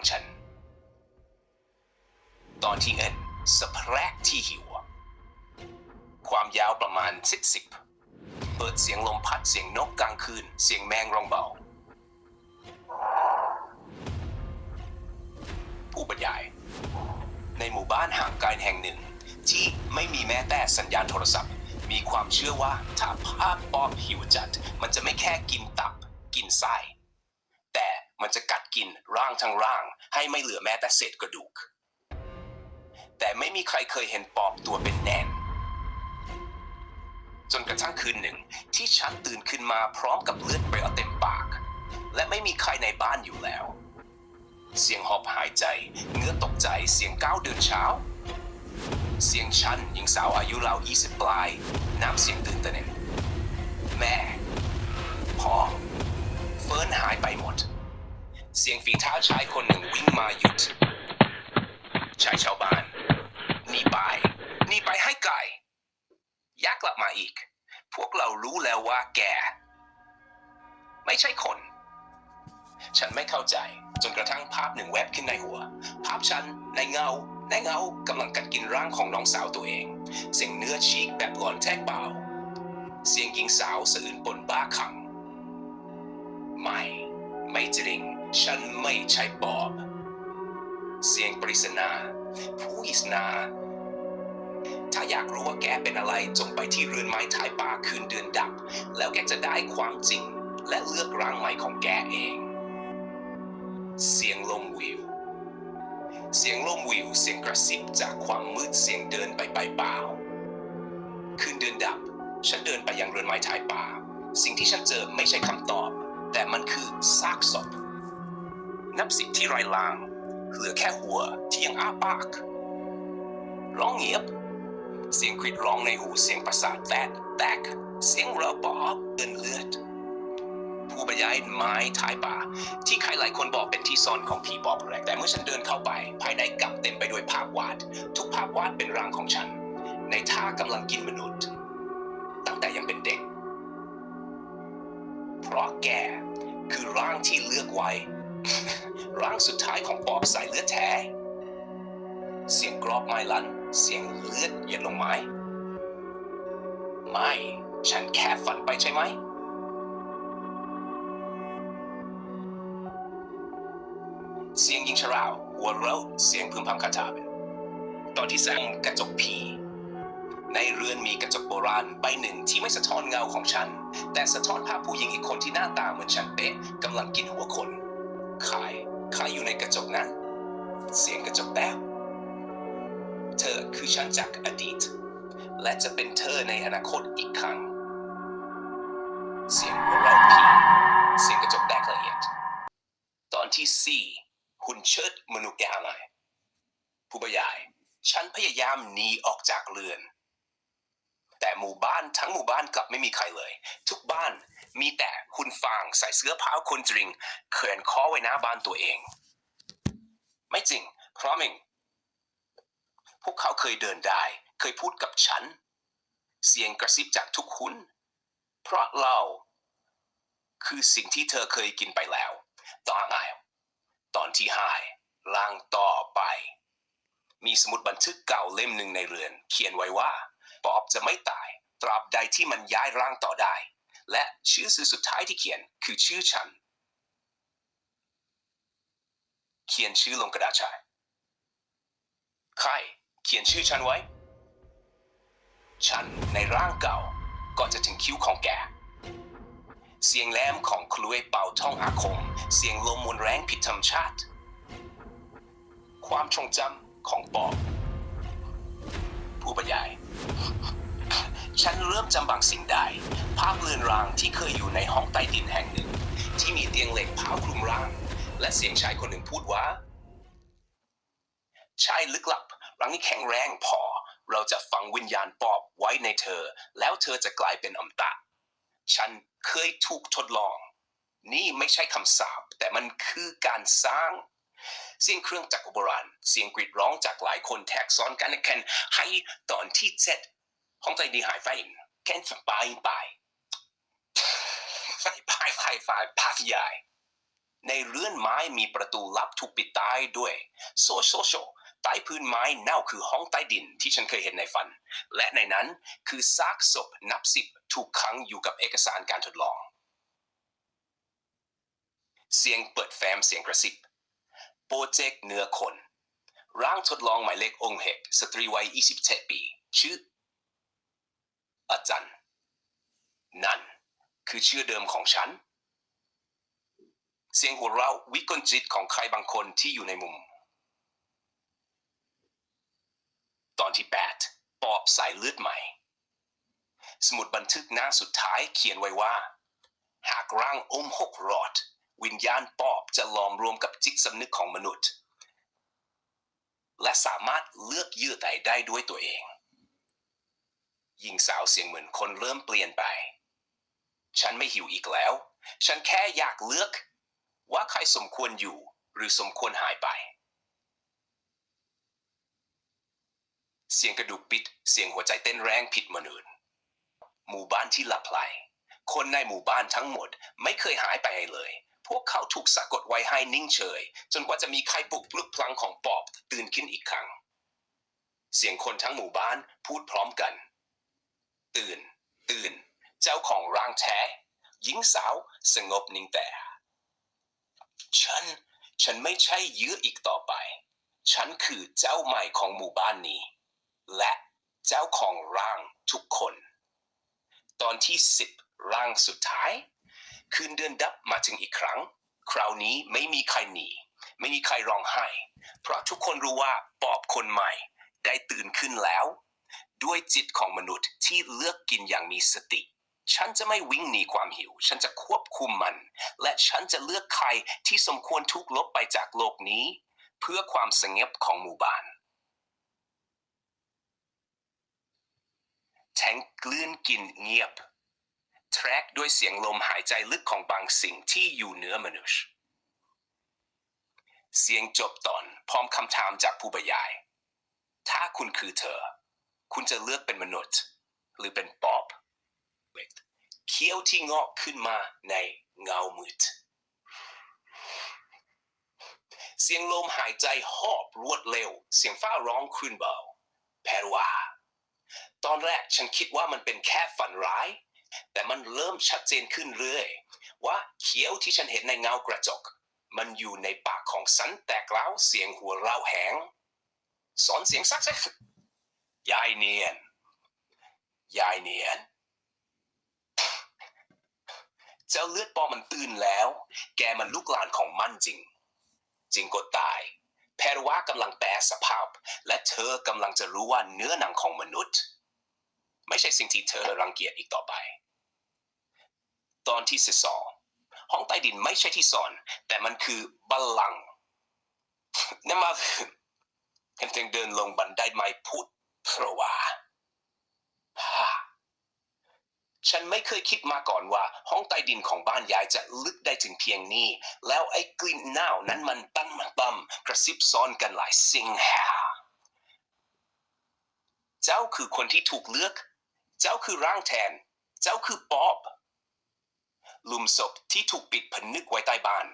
างฉัน ตอนที่เอ็นสะแพรกที่หิว ความยาวประมาณสิบสิบเปิดเสียงลมพัดเสียงนกกลางคืน เสียงแมงรองเบา ผู้บรรยาย ในหมู่บ้านห่างไกลแห่งหนึ่ง ที่ไม่มีแม้แต่สัญญาณโทรศัพท์ มีความเชื่อว่าถ้าภาพปอบหิวจัด มันจะไม่แค่กินตับ กินไส้ มันจะกัดกินร่างทั้งร่าง ให้ไม่เหลือแม้แต่เศษกระดูก แต่ไม่มีใครเคยเห็นปอบตัวเป็นแน่นจนกระทั่งคืนหนึ่งที่ฉันตื่นขึ้นมาพร้อมกับเลือดเปรี้ยวเต็มปาก และไม่มีใครในบ้านอยู่แล้ว เสียงหอบหายใจเงื้อตกใจเสียงก้าวเดินเช้า เสียงฉันหญิงสาวอายุราว20ปลาย น้ำเสียงตื่นตระหนกแม่พ่อ เสียงฝีเท้าชายคนหนึ่งวิ่งมาหยุด ชายชาวบ้านหนีไปหนีไปให้ไกลยักกลับมาอีก พวกเรารู้แล้วว่าแก ไม่ใช่คน ฉันไม่เข้าใจ จนกระทั่งภาพหนึ่งแวบขึ้นในหัว ภาพฉันในเงา ในเงากำลังกัดกินร่างของน้องสาวตัวเอง เสียงเนื้อฉีกแบบหลอนแทกเบาเสียงหญิงสาวสะอื้นปนบ้าคลั่ง จริง ฉันไม่ใช่ปอบ เสียงปริศนา ผู้อิสนา ถ้าอยากรู้ว่าแกเป็นอะไรจงไปที่เรือนไม้ท้ายป่าคืนเดือนดับ แล้วแกจะได้ความจริงและเลือกร่างใหม่ของแกเอง เสียงลมวิว เสียงลมวิวเสียงกระซิบจากความมืดเสียงเดินไปไปเปล่าคืนเดือนดับ ฉันเดินไปยังเรือนไม้ท้ายป่า สิ่งที่ฉันเจอไม่ใช่คำตอบ แต่มันคือซากศพนับสิบที่ไร้ลาง เหลือแค่หัวที่ยังอ้าปาก ร้องเงียบ เสียงกรีดร้องในหูเสียงประสาทแตกแตก เสียงระบอบเดินเลือด ผู้บรรยายไม้ท้ายป่า ที่ใครหลายคนบอกเป็นที่ซ่อนของผีปอบแรกแต่เมื่อฉันเดินเข้าไป ภายในกลับเต็มไปด้วยภาพวาด ทุกภาพวาดเป็นร่างของฉัน ในท่ากำลังกินมนุษย์ เพราะแกคือร่างที่เลือกไว้ ร่างสุดท้ายของปอบสายเลือดแท้ เสียงกรอบไม้ลัน เสียงเลือดหยดลงไม้ ไม่ ฉันแค่ฝันไปใช่ไหมเสียงยิงชราวหัวเราะเสียงพึมพำคาถาเป็นตอนที่สามกระจกผี เรือนมีกระจกโบราณใบหนึ่งที่ไม่สะท้อนเงาของฉัน แต่สะท้อนภาพผู้หญิงอีกคนที่หน้าตาเหมือนฉันเป๊ะกำลังกินหัวคนใครใครอยู่ในกระจกนั้น เสียงกระจกแตกเธอคือฉันจากอดีต และจะเป็นเธอในอนาคตอีกครั้ง เสียงหัวเราะผีเสียงกระจกแตกละเอียด ตอนที่สี่หุ่นเชิดมนุษย์แกอะไรผู้บรรยาย ฉันพยายามหนีออกจากเรือน แต่หมู่บ้านทั้งหมู่บ้านกลับไม่มีใครเลย ทุกบ้านมีแต่หุ่นฟางใส่เสื้อผ้าคนจริงเขินคอไว้หน้าบ้านตัวเอง ไม่จริงเพราะมิงพวกเขาเคยเดินได้ เคยพูดกับฉัน เสียงกระซิบจากทุกคุณเพราะเราคือสิ่งที่เธอเคยกินไปแล้วต่อไงตอนที่ห้าล่างต่อไป มีสมุดบันทึกเก่าเล่มหนึ่งในเรือน เขียนไว้ว่า ปอบจะไม่ตาย ตราบใดที่มันย้ายร่างต่อได้ และชื่อสื่อสุดท้ายที่เขียนคือชื่อฉัน เขียนชื่อลงกระดาษชายใครเขียนชื่อฉันไว้ ฉันในร่างเก่าก่อนจะถึงคิ้วของแก เสียงแหลมของคลุยเป่าท่องอาคม เสียงลมมวนแรงผิดธรรมชาติ ความทรงจำของปอบ ผู้บรรยาย ฉันเริ่มจำบางสิ่งได้ ภาพเลือนรางที่เคยอยู่ในห้องใต้ดินแห่งหนึ่ง ที่มีเตียงเหล็กผ้าคลุมร่าง และเสียงชายคนหนึ่งพูดว่า ชายลึกลับร่างนี้แข็งแรงพอ เราจะฝังวิญญาณปอบไว้ในเธอ แล้วเธอจะกลายเป็นอมตะ ฉันเคยถูกทดลอง นี่ไม่ใช่คำสาปแต่มันคือการสร้าง เสียงเครื่องจักรโบราณ เสียงกรีดร้องจากหลายคนแท็กซ้อนกันแคนให้ตอนที่เจ็ดห้องใจดีหายไฟแคนไปไปไฟไปไฟไฟพาพยายในเรือนไม้มีประตูลับถูกปิดตายด้วยโซโซโซใต้พื้นไม้เน่าคือห้องใต้ดินที่ฉันเคยเห็นในฝัน และในนั้นคือซากศพนับสิบถูกขังอยู่กับเอกสารการทดลอง เสียงเปิดแฟ้มเสียงกระซิบ โปรเจกต์เนื้อคน ร่างทดลองหมายเลของเฮกสตรีวัย 27 ปี ชื่อ อาจารย์ นั่น คือชื่อเดิมของฉัน เสียงหัวเราะวิกลจิตของใครบางคนที่อยู่ในมุม ตอนที่ 8 ปอบสายเลือดใหม่ สมุดบันทึกหน้าสุดท้ายเขียนไว้ว่า หากร่างอมหกรอด วิญญาณปอบจะหลอมรวมกับจิตสำนึกของมนุษย์ และสามารถเลือกเยื่อใดได้ด้วยตัวเองหญิงสาวเสียงเหมือนคนเริ่มเปลี่ยนไป ฉันไม่หิวอีกแล้ว ฉันแค่อยากเลือก ว่าใครสมควรอยู่หรือสมควรหายไป เสียงกระดูกปิด เสียงหัวใจเต้นแรงผิดมนุษย์หมู่บ้านที่หลับไหลคนในหมู่บ้านทั้งหมดไม่เคยหายไปเลย พวกเขาถูกสะกดไว้ให้นิ่งเฉย จนกว่าจะมีใครปลุกปลุกพลังของปอบตื่นขึ้นอีกครั้ง เสียงคนทั้งหมู่บ้านพูดพร้อมกัน ตื่น ตื่น เจ้าของร่างแท้ หญิงสาวสงบนิ่งแต่ ฉัน ฉันไม่ใช่เยื้ออีกต่อไป ฉันคือเจ้าใหม่ของหมู่บ้านนี้ และเจ้าของร่างทุกคน ตอนที่สิบร่างสุดท้าย คืนเดือนดับมาถึงอีกครั้ง คราวนี้ไม่มีใครหนี ไม่มีใครร้องไห้ เพราะทุกคนรู้ว่าปอบคนใหม่ ได้ตื่นขึ้นแล้ว ด้วยจิตของมนุษย์ที่เลือกกินอย่างมีสติ ฉันจะไม่วิ่งหนีความหิว ฉันจะควบคุมมัน และฉันจะเลือกใครที่สมควรถูกลบไปจากโลกนี้ เพื่อความสงบของหมู่บ้านแทงกลืนกินเงียบ แทร็กด้วยเสียงลมหายใจลึกของบางสิ่งที่อยู่เหนือมนุษย์ เสียงจบตอนพร้อมคำถามจากผู้บรรยาย ถ้าคุณคือเธอ คุณจะเลือกเป็นมนุษย์ หรือเป็นป๊อบเคี้ยวที่งอกขึ้นมาในเงามืดเสียงลมหายใจหอบรวดเร็ว เสียงฟ้าร้องครืนเบาแพรว่า ตอนแรกฉันคิดว่ามันเป็นแค่ฝันร้าย แต่มันเริ่มชัดเจนขึ้นเรื่อย ว่าเขียวที่ฉันเห็นในเงากระจก มันอยู่ในปากของสันแตกแล้วเสียงหัวเราแหง สอนเสียงซักซักยายเนียน ยายเนียน เจ้าเลือดปอมันตื่นแล้ว แกมันลูกหลานของมันจริง จริงก็ตายแพรว่ากำลังแปลสภาพ และเธอกำลังจะรู้ว่าเนื้อหนังของมนุษย์ ไม่ใช่สิ่งที่เธอรังเกียจอีกต่อไป ตอนที่สิบสองห้องใต้ดินไม่ใช่ที่ซ่อน แต่มันคือบัลลังก์นั่นมาฉันจึงเดินลงบันไดไม้พุดเพราะว่าฮ่าฉันไม่เคยคิดมาก่อนว่า ห้องใต้ดินของบ้านยายจะลึกได้ถึงเพียงนี้ แล้วไอ้กลิ่นเน่านั้นมันตั้งมตั้มกระซิบซ้อนกันหลายสิ่งแฮ่เจ้าคือคนที่ถูกเลือก เจ้าคือร่างแทน เจ้าคือป๊อบหลุมศพที่ถูกปิดผนึกไว้ใต้บ้าน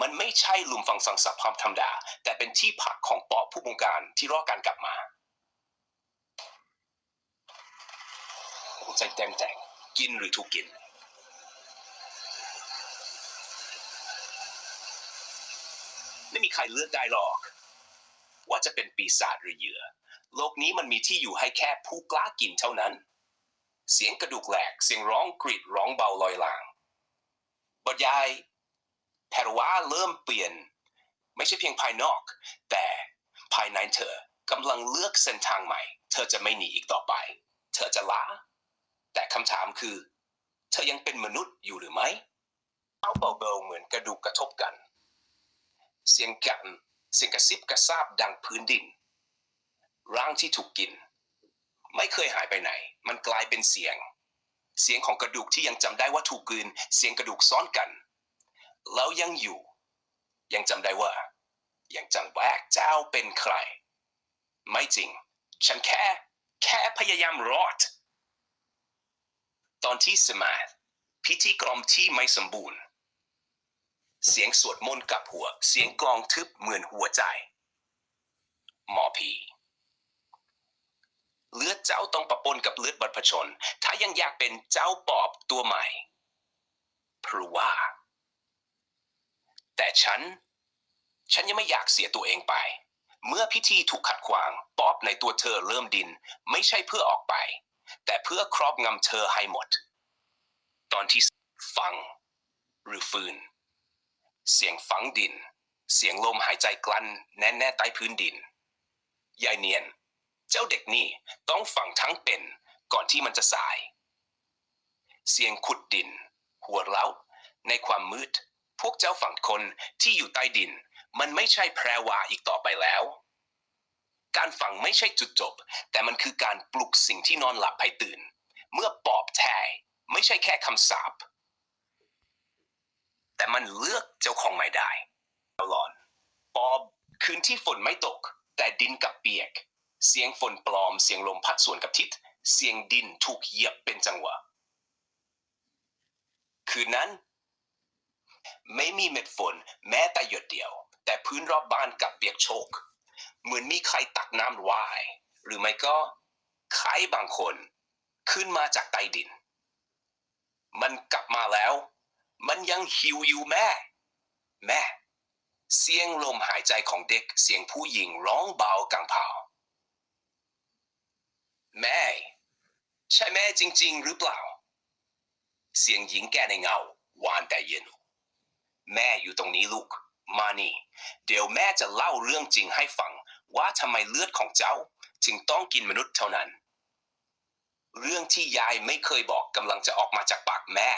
มันไม่ใช่หลุมฝังสังสารความธรรมดา แต่เป็นที่พักของป๊อบผู้บงการที่รอการกลับมาใจเต็มแตงกินหรือถูกกิน ไม่มีใครเลือกได้หรอก ว่าจะเป็นปีศาจหรือเหยื่อ โลกนี้มันมีที่อยู่ให้แค่ผู้กล้ากินเท่านั้น เสียงกระดูกแหลก เสียงร้องกรีดร้องเบาลอยลาง บทยายแพรวาเริ่มเปลี่ยน ไม่ใช่เพียงภายนอก แต่ภายในเธอกำลังเลือกเส้นทางใหม่ เธอจะไม่หนีอีกต่อไป เธอจะล้า แต่คำถามคือ เธอยังเป็นมนุษย์อยู่หรือไม่เอาเบาๆเหมือนกระดูกกระทบกัน เสียงกันเสียงกระซิบกระซาบดังพื้นดิน ร่างที่ถูกกิน ไม่เคยหายไปไหน มันกลายเป็นเสียง เสียงของกระดูกที่ยังจำได้ว่าถูกกลืน เสียงกระดูกซ้อนกัน แล้วยังอยู่ ยังจำได้ว่า ยังจำว่าเจ้าเป็นใคร ไม่จริง ฉันแค่ แค่พยายามรอด ตอนที่สมาธิพิธีกรรมที่ไม่สมบูรณ์ เสียงสวดมนต์กับหัว เสียงกลองทึบเหมือนหัวใจ หมอผี เลือดเจ้าต้องปะปนกับเลือดบรรพชน ถ้ายังอยากเป็นเจ้าปอบตัวใหม่เพราะว่า แต่ฉัน ฉันยังไม่อยากเสียตัวเองไป เมื่อพิธีถูกขัดขวางปอบในตัวเธอเริ่มดิน ไม่ใช่เพื่อออกไป แต่เพื่อครอบงำเธอให้หมด ตอนที่ฟัง หรือฟืน เสียงฝังดิน เสียงลมหายใจกลั้นแน่ๆใต้พื้นดินยายเนียน เจ้าเด็กนี่ต้องฟังทั้งเป็นก่อนที่มันจะสาย เสียงขุดดิน หัวเราในความมืด พวกเจ้าฝั่งคนที่อยู่ใต้ดิน มันไม่ใช่แพรวาอีกต่อไปแล้ว การฟังไม่ใช่จุดจบ แต่มันคือการปลุกสิ่งที่นอนหลับให้ตื่น เมื่อปอบแท้ไม่ใช่แค่คำสาปแต่มันเลือกเจ้าของไม่ได้ตลอดปอบคืนที่ฝนไม่ตก แต่ดินกับเปียก เสียงฝนปลอม เสียงลมพัดสวนกับทิศ เสียงดินถูกเหยียบเป็นจังหวะ คืนนั้น ไม่มีเม็ดฝนแม้แต่หยดเดียว แต่พื้นรอบบ้านกลับเปียกโชก เหมือนมีใครตักน้ำวาย หรือไม่ก็ใครบางคน ขึ้นมาจากใต้ดิน มันกลับมาแล้ว มันยังหิวอยู่แม่ แม่ เสียงลมหายใจของเด็ก เสียงผู้หญิงร้องเบากลางเผา แม่ ใช่แม่จริง ๆ หรือเปล่า เสียงหญิงแก่ในเงาหวานแต่เย็น แม่อยู่ตรงนี้ลูก มานี่ เดี๋ยวแม่จะเล่าเรื่องจริงให้ฟัง ว่าทำไมเลือดของเจ้า จึงต้องกินมนุษย์เท่านั้น เรื่องที่ยายไม่เคยบอกกำลังจะออกมาจากปากแม่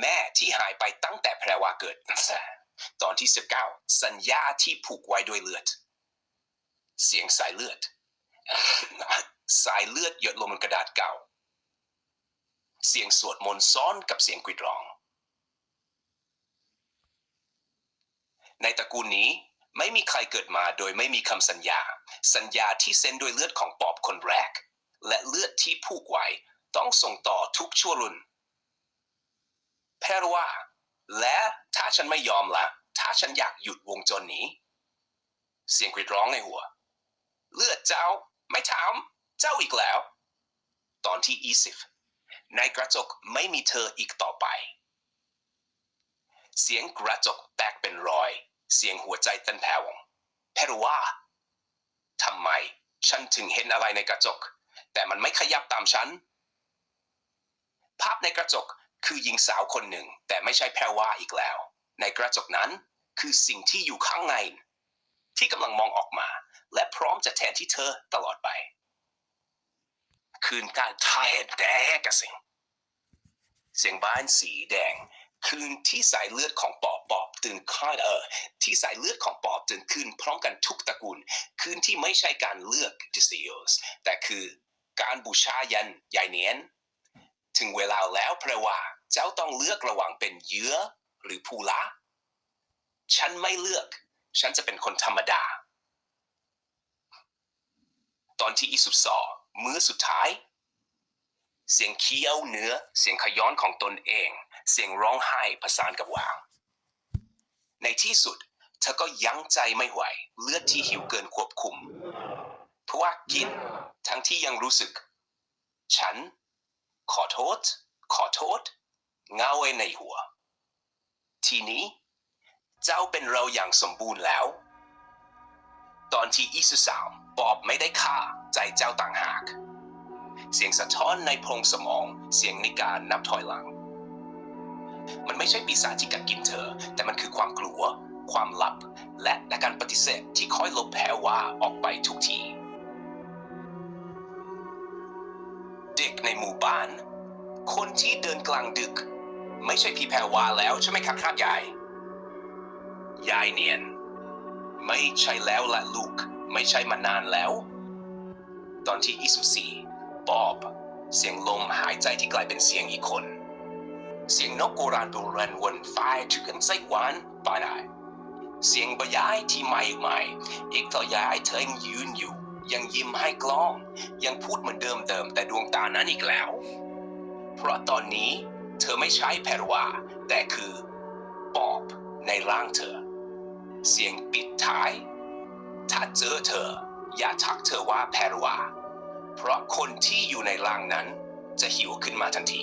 แม่ที่หายไปตั้งแต่แพรวาเกิด ตอนที่19สัญญาที่ผูกไว้ด้วยเลือด เสียงสายเลือด สายเลือดหยดลงบนกระดาษเก่า เสียงสวดมนต์ซ้อนกับเสียงกรีดร้อง ในตระกูลนี้ไม่มีใครเกิดมาโดยไม่มีคำสัญญา สัญญาที่เซ็นด้วยเลือดของปอบคนแรก และเลือดที่ผูกไว้ต้องส่งต่อทุกชั่วรุ่นแพรว่า และถ้าฉันไม่ยอมละ ถ้าฉันอยากหยุดวงจรนี้ เสียงกรีดร้องในหัว เลือดเจ้าไม่ถาม เจ้าอีกแล้ว ตอนที่อีสิฟในกระจกไม่มีเธออีกต่อไป เสียงกระจกแตกเป็นรอย เสียงหัวใจเต้นแผ่วแพรว่าทำไมฉันถึงเห็นอะไรในกระจก แต่มันไม่ขยับตามฉัน ภาพในกระจกคือหญิงสาวคนหนึ่ง แต่ไม่ใช่แพรว่าอีกแล้ว ในกระจกนั้นคือสิ่งที่อยู่ข้างใน ที่กำลังมองออกมา และพร้อมจะแทนที่เธอตลอดไป คืนการทายแดกระสิงเสียงบ้านสีแดง คืนที่สายเลือดของปอบปอบตื่นค่ายเออที่สายเลือดของปอบตื่นขึ้นพร้อมกันทุกตระกูล คืนที่ไม่ใช่การเลือกดิสโยสแต่คือการบูชายันยายเนียน ถึงเวลาแล้วเพราะว่าเจ้าต้องเลือกระหว่างเป็นเยื่อหรือผู้ละฉันไม่เลือก ฉันจะเป็นคนธรรมดา ตอนที่อิสุซอ มื้อสุดท้าย เสียงเคี้ยวเนื้อ เสียงขย้อนของตนเอง เสียงร้องไห้ผสานกับวาง ในที่สุดเธอก็ยั้งใจไม่ไหว เลือดที่หิวเกินควบคุม เพราะว่ากินทั้งที่ยังรู้สึก ฉัน ขอโทษ ขอโทษ เงาไว้ในหัว ทีนี้ เจ้าเป็นเราอย่างสมบูรณ์แล้ว ตอนที่อีสุสาม บอบไม่ได้ฆ่าใจเจ้าต่างหาก เสียงสะท้อนในโพรงสมองเสียงในการนับถอยหลัง มันไม่ใช่ปีศาจที่กัดกินเธอ แต่มันคือความกลัว ความลับ และและการปฏิเสธที่คอยลบแพ้ว่าออกไปทุกที เด็กในหมู่บ้าน คนที่เดินกลางดึก ไม่ใช่พี่แพรวาแล้วใช่ไหมครับครับยาย ยายเนียน ไม่ใช่แล้วละลูก ไม่ใช่มานานแล้ว ตอนที่อีสุสีบอบ เสียงลมหายใจที่กลายเป็นเสียงอีกคน เสียงนกโบราณโบราณวนไฟถึงกันไส้หวานปานายเสียงบรรยายที่ไม่ใหม่อีกต่อยายเธอยังยืนอยู่ ยังยิ้มให้กล้อง ยังพูดเหมือนเดิมเดิมแต่ดวงตานั้นอีกแล้ว เพราะตอนนี้เธอไม่ใช่แพรวาแต่คือปอบในร่างเธอ เสียงปิดท้าย ถ้าเจอเธอ อย่าทักเธอว่าแพรวา เพราะคนที่อยู่ในล่างนั้นจะหิวขึ้นมาทันที